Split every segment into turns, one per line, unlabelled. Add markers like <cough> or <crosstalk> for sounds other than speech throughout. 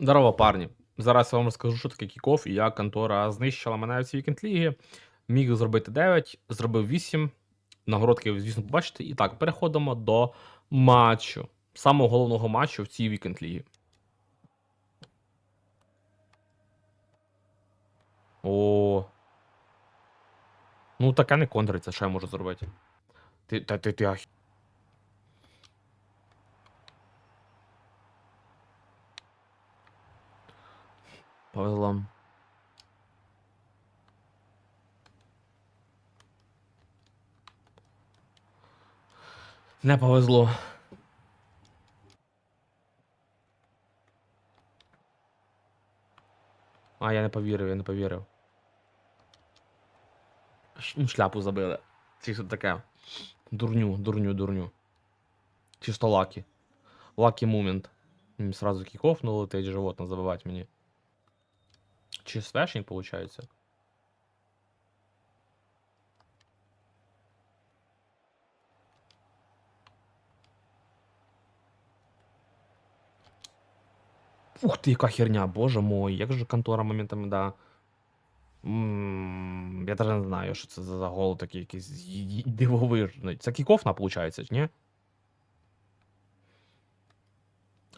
Здорово, парні. Зараз я вам розкажу, що таке кіков і як контора знищила мене в цій вікенд лігі. Міг зробити 9, зробив 8. Нагородки, звісно, побачите. І так, переходимо до матчу. Самого головного матчу в цій вікенд лігі. О. Ну, таке не контриться, що я можу зробити. Ти, та, ти, ти, ах... Повезло. Не повезло. А, я не повірив, я не повірив. Ну, Шляпу забили. Чи що таке? Дурню, дурню, дурню. Чисто лаки. Лаки момент. Сразу киков, ну летить животно забивать мені. Чи свешник получается? Ух ти, яка херня, боже мой, як же контора моментами, да. М, Я даже не знаю, що це за гол такий якийсь дивовижний. Це кікофна, получається, чи ні?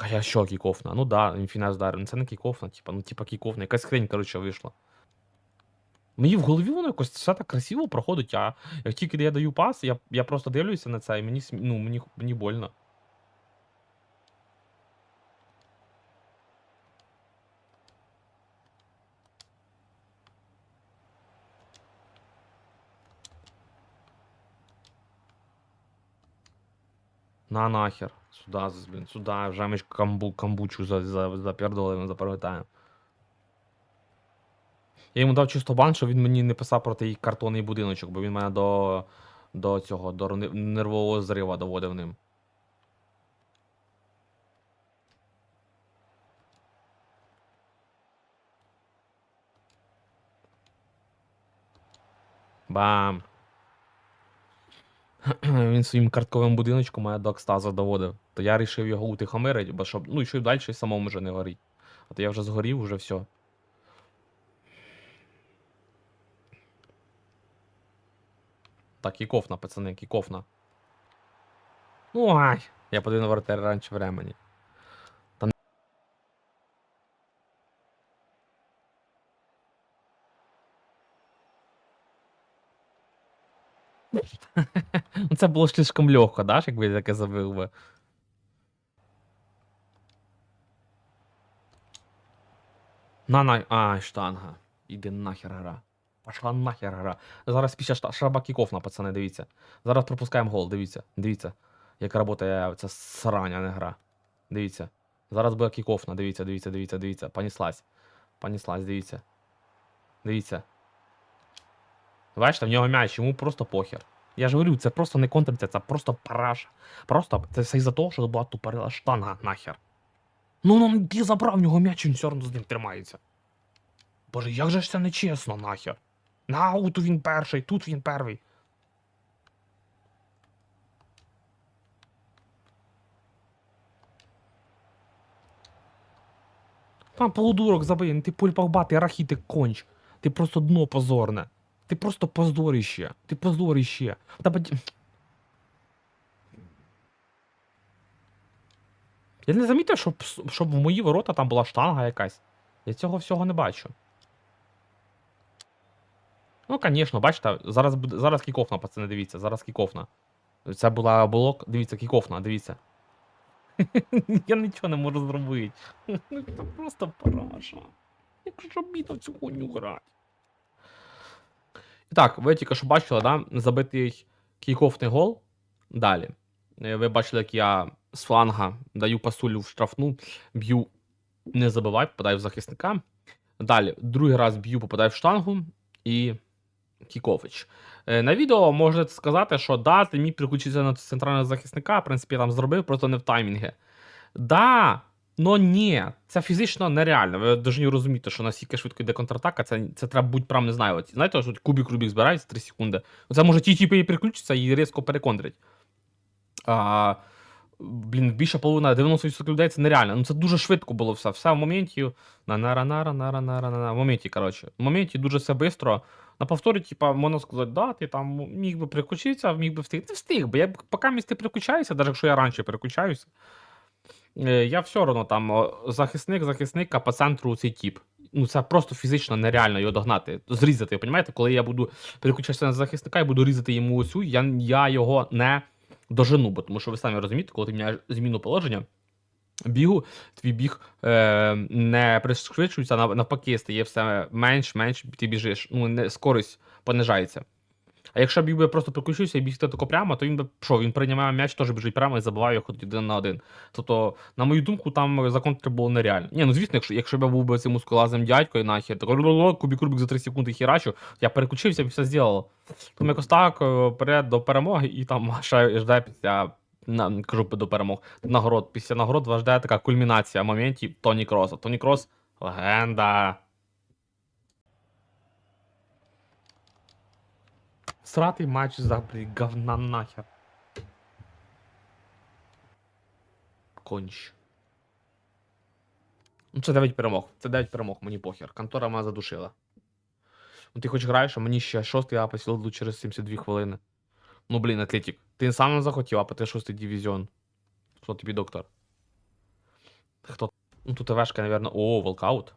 А я що кікофна? Ну да, інфінес ударив. Ну це не кікофна, типа, ну типа кікофна. Якась хрень, коротше, вийшла. Мені в голові воно якось все так красиво проходить, а як тільки я даю пас, я, я просто дивлюся на це, і мені, смі- ну, мені, мені больно. На нахер. Сюда, з- блін, сюда, вже ми камбу, камбучу за, за, запердолимо, запам'ятаємо. Я йому дав чисто бан, щоб він мені не писав про той картонний будиночок, бо він мене до, до цього, до нервового зрива доводив ним. Бам! <clears throat> Він своїм картковим будиночком мене до екстазу доводив. То я вирішив його утихомирити, бо щоб. Ну і що й далі самому вже не горіть. А то я вже згорів, уже все. Так, і кофна, пацани, кофна. Ну ай, я подивив на воротар раніше времени. Ну, Це було слишком легко, да, якби я таке забив би. На на. Ай, штанга. Іди нахер гра. Пошла нахер гра. Зараз після шта- шаба кікофна, пацани, дивіться. Зараз пропускаємо гол, дивіться. Дивіться. Як працює ця срань, а не гра. Дивіться. Зараз буде кікофна, дивіться, дивіться, дивіться, дивіться. Поніслась. Поніслась, дивіться. Дивіться. Бачите, в нього м'яч, йому просто похер. Я ж говорю, це просто не контриться, це просто параша. Просто це все із-за того, що була тупорила штанга нахер. Ну, ну, ти забрав в нього м'яч, він все одно з ним тримається. Боже, як же ж це нечесно, нахер. На, от він перший, тут він перший. Там полудурок забий, ну ти пульпахба, ти рахі, конч. Ти просто дно позорне. Ти просто позоріще. Ти позоріще. Та бать- Я не замітив, щоб, щоб в мої ворота там була штанга якась. Я цього всього не бачу. Ну, звісно, бачите, зараз, зараз кікофна, пацани, дивіться, зараз кікофна. Це була блок, дивіться, кікофна, дивіться. <laughs> Я нічого не можу зробити. <laughs> Ну, Це просто параша. Як ж обідно в цю хуйню грати. Так, ви тільки що бачили, да? забитий кікофний гол. Далі. Е, Ви бачили, як я з фланга даю пасулю в штрафну, б'ю, не забиваю, попадаю в захисника. Далі, другий раз б'ю, попадаю в штангу і Кікович. Е, На відео можете сказати, що да, ти міг переключитися на центрального захисника, в принципі, я там зробив, просто не в таймінги. Да, но ні, це фізично нереально. Ви повинні розуміти, що настільки швидко йде контратака, це, це треба будь прям не знаю. От, знаєте, що кубік Рубік збирається 3 секунди. Це може ті і переключиться і різко переконтрить. А, блін, більше половина, 90% людей це нереально. Ну це дуже швидко було все. Все в моменті. На нара нара нара нара В моменті, коротше. В моменті дуже все швидко. На повторі, типа, можна сказати, да, ти там міг би переключитися, міг би встиг. Не встиг, бо я поки ти переключаюся, навіть якщо я раніше переключаюся, я все одно там захисник, захисник, а по центру цей тіп. Ну, це просто фізично нереально його догнати, зрізати. Понімаєте? Коли я буду переключатися на захисника і буду різати йому оцю, я, я його не дожену, бо тому що ви самі розумієте, коли ти міняєш зміну положення бігу, твій біг е, не пришвидшується, навпаки, стає все менш-менш, ти біжиш. Ну, не, скорість понижається. А якщо б біг би просто приключився і бігти тако прямо, то він би що, він приймає м'яч, теж біжить прямо і забиває його один на один. Тобто, на мою думку, там закон треба було нереально. Ні, ну звісно, якщо, якщо б я був би цим мускулазним дядькою, нахер, такий кубік-кубік за 3 секунди херачу, я переключився і все зробило. Тому якось так, е, вперед до перемоги, і там <laughs> ще жде після. На, кажу до перемог. Нагород. Після нагород вас жде така кульмінація моментів Тоні Кроса. Тоні Крос легенда. Сратий матч за говна нахер. Конч. Ну, це 9 перемог. Це 9 перемог, мені похер. Контора мене задушила. Ну ти хоч граєш, а мені ще шостий апа сіл через 72 хвилини. Ну блін, Атлетік. Ти сам не захотів, а ти шостий дивізіон. Що тобі, доктор? Хто? Ну тут ТВшка, напевно. О, волкаут.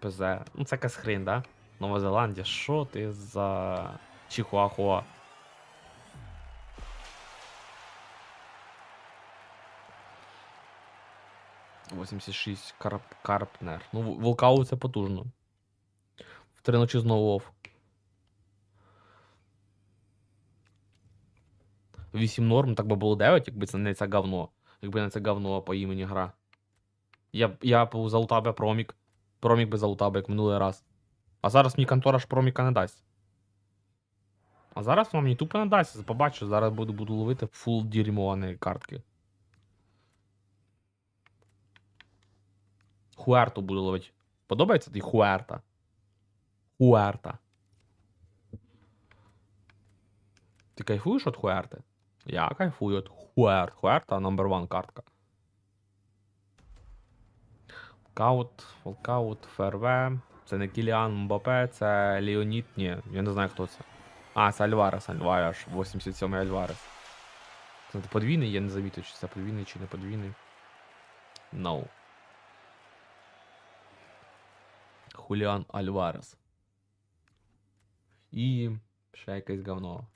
ПЗ. Ну це якась хрень, да? Нова Зеландія. Що ти за. Чихуахуа? Восемьдесят шість Карп... Карпнер. Ну, в- волкаут це потужно. В три ночі знову оф. 8 норм, так би було 9, якби це не це говно. Якби не це говно по імені гра. Я, я залутав би промік. Промік би залутав би, як минулий раз. А зараз мені контора ж проміка не дасть. А зараз вона мені тупо не дасть. Побачу, зараз буду, буду ловити фул дерьмо, картки. Хуерту буду ловити. Подобається тобі Хуерта? Хуерта. Ти кайфуєш від Хуерти? Я кайфую від Хуер. Хуерта номер one картка. Волкаут, Волкаут, ФРВ. Це не Кіліан Мбапе, це Леонід. Ні, я не знаю, хто це. А, це Альварес, Альварес, 87-й Альварес. Це подвійний, я не замітив, чи це подвійний, чи не подвійний. No. Хуліан Альварес. І ще якесь говно.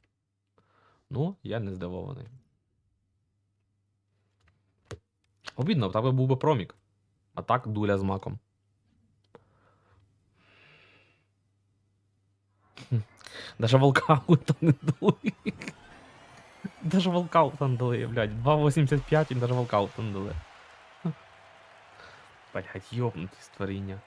Ну, я не здивований. Обідно, так би був би промік. А так дуля з маком. Даже волкаута не дали. Даже волкаута не дали, блядь. 2.85 і даже волкаута не дали. Хм. Блядь, йобнуті створіння.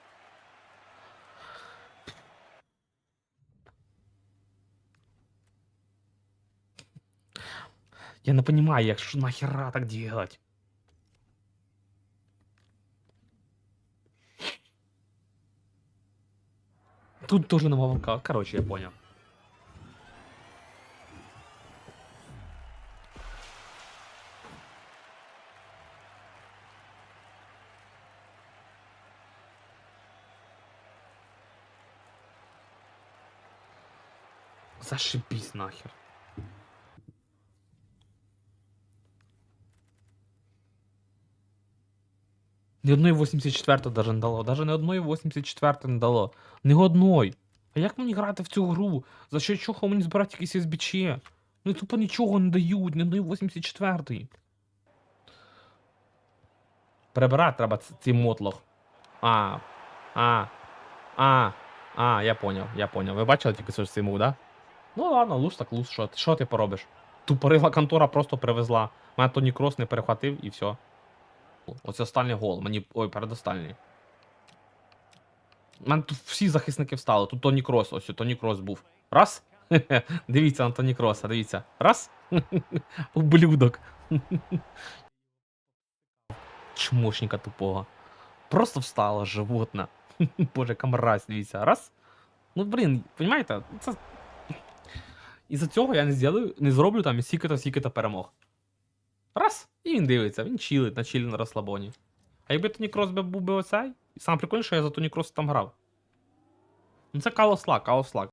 Я не понимаю, як що нахера так делать. Тут тоже нема волка. Короче, я понял. Зашибись нахер. Ні одної 84 даже не дало. Даже не одної 84 не дало. Ні одної. А як мені грати в цю гру? За що чого мені збирати якісь СБЧ? Ну тупо нічого не дають, ні одної 84. Прибирати треба цей мотлох. А. А. А. А, я поняв, я поняв. Ви бачили тільки що цей мув, да? Ну ладно, луз так луз, що, що ти поробиш? Тупорила контора просто привезла. Мене Тоні Крос не перехватив і все. Оце останній гол. Мені. Ой, передостальний. У мене тут всі захисники встали. Тут Тоні Крос, ось Тоні Крос був. Раз. <laughs> Дивіться на Тоні Кроса, дивіться. Раз. <laughs> Ублюдок. <laughs> Чмошника тупого. Просто встало, животне. Боже, яка мразь, дивіться. Раз. Ну, блін, розумієте, це. Із-за цього я не зроблю, не зроблю там стільки-то перемог. Раз. І він дивиться, він чилить на чилі на розслабоні. А якби Тоні Крос був би оцей, і саме прикольніше, що я за Тоні Крос там грав. Ну це Као Слак, Као Слак.